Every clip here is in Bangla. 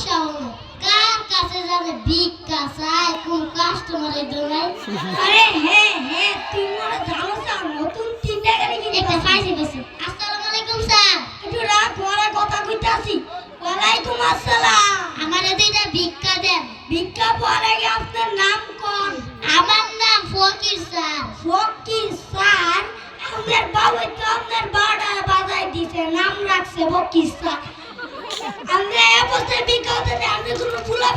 সমস্যা হলো কার কাছে যাবে ভিক্ষা চায় কোন কাস্টমারের দোলাই আরে হ্যাঁ হ্যাঁ তুই মনে জানো স্যার নতুন তিনটা গাড়ি কিনতে একটা পাইছে গেছে আসসালামু আলাইকুম স্যার। একটু রাখ ওরা কথা কইতাছি ওয়ালাইকুম আসসালাম। আমার দুইটা ভিক্ষা দেন। ভিক্ষা পরে গে আপনার নাম কোন। আমার নাম ফকির স্যার। ফকির স্যার আপনার বাবা তো আপনার বাড়া বাজাই দিছে নাম রাখছে ফকির স্যার। আমরা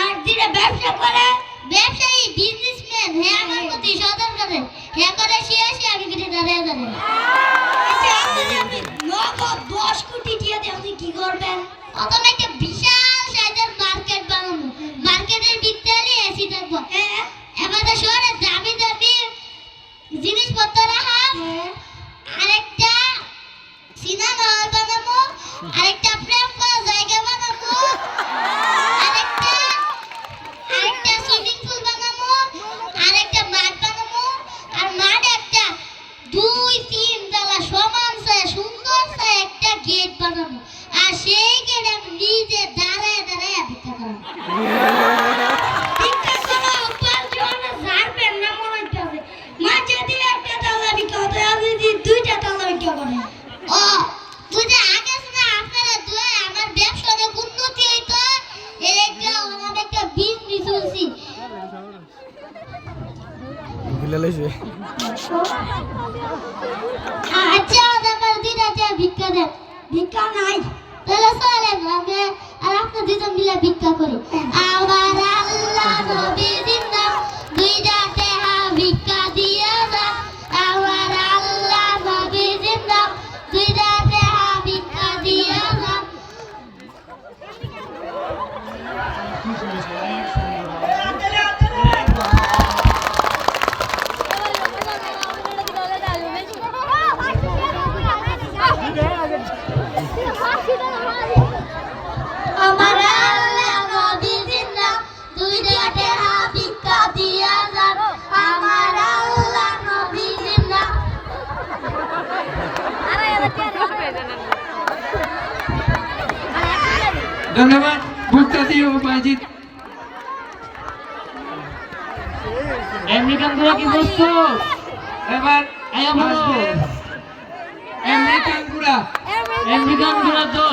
আর যেটা ব্যবসা করে, ব্যবসায়ী বিজনেসম্যান হ্যাঁ আমার প্রতি সদর করে। হ্যাঁ করে সে আসে আমি কেটে দাঁড়িয়ে দাঁড়িয়ে আচ্ছা নগদ দশ কোটি দিয়ে দিয়ে আপনি কি করবেন? প্রথমে একটা বিশাল সাইজের মার্কেট বানাবো মার্কেটের ভিতরে এসি থাকব। হ্যাঁ। গেট বানাবো আর সেই গেট আমি নিজে দাঁড়ায় দাঁড়ায় ভিক্ষা করাবো। মনে দিয়ে যে আচ্ছা আমার দিন আছে ভিক্ষা দেন। ভিক্ষা নাই। তাহলে চলেন আমি আর আপনার দুজন মিলে ভিক্ষা করি। আমার আল্লাহ নবীর নাম দুইটা দেহা ভিক্ষা দিয়া যা। আমার আল্লাহ দুইটা দেহা ভিক্ষা দিয়া যা। ধন্যবাদ ভুক্তাদি ও বাজিত আমেরিকানগুলো কি বস্তু এবার আয়া বলব আমেরিকানগুলা আমেরিকানগুলা। তো